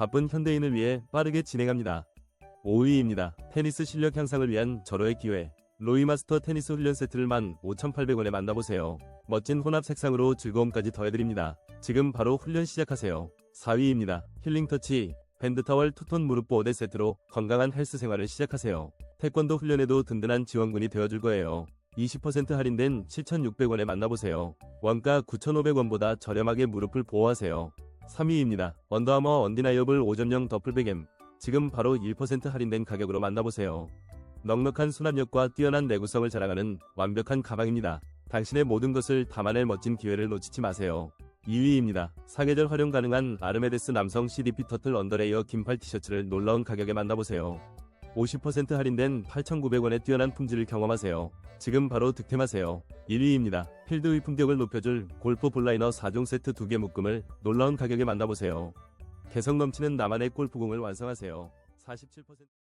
바쁜 현대인을 위해 빠르게 진행합니다. 5위입니다. 테니스 실력 향상을 위한 절호의 기회. 로이마스터 테니스 훈련 세트를 15,800원에 만나보세요. 멋진 혼합 색상으로 즐거움까지 더해드립니다. 지금 바로 훈련 시작하세요. 4위입니다. 힐링 터치 밴드타월 투톤 무릎 보호대 세트로 건강한 헬스 생활을 시작하세요. 태권도 훈련에도 든든한 지원군이 되어줄 거예요. 20% 할인된 7,600원에 만나보세요. 원가 9,500원보다 저렴하게 무릎을 보호하세요. 3위입니다. 언더아머 언디나이어블 5.0 더플백엠 지금 바로 1% 할인된 가격으로 만나보세요. 넉넉한 수납력과 뛰어난 내구성을 자랑하는 완벽한 가방입니다. 당신의 모든 것을 담아낼 멋진 기회를 놓치지 마세요. 2위입니다. 사계절 활용 가능한 아르메데스 남성 CDP 터틀 언더레이어 긴팔 티셔츠를 놀라운 가격에 만나보세요. 50% 할인된 8,900원의 뛰어난 품질을 경험하세요. 지금 바로 득템하세요. 1위입니다. 필드 위풍격을 높여줄 골프 볼라이너 4종 세트 2개 묶음을 놀라운 가격에 만나보세요. 개성 넘치는 나만의 골프공을 완성하세요. 47%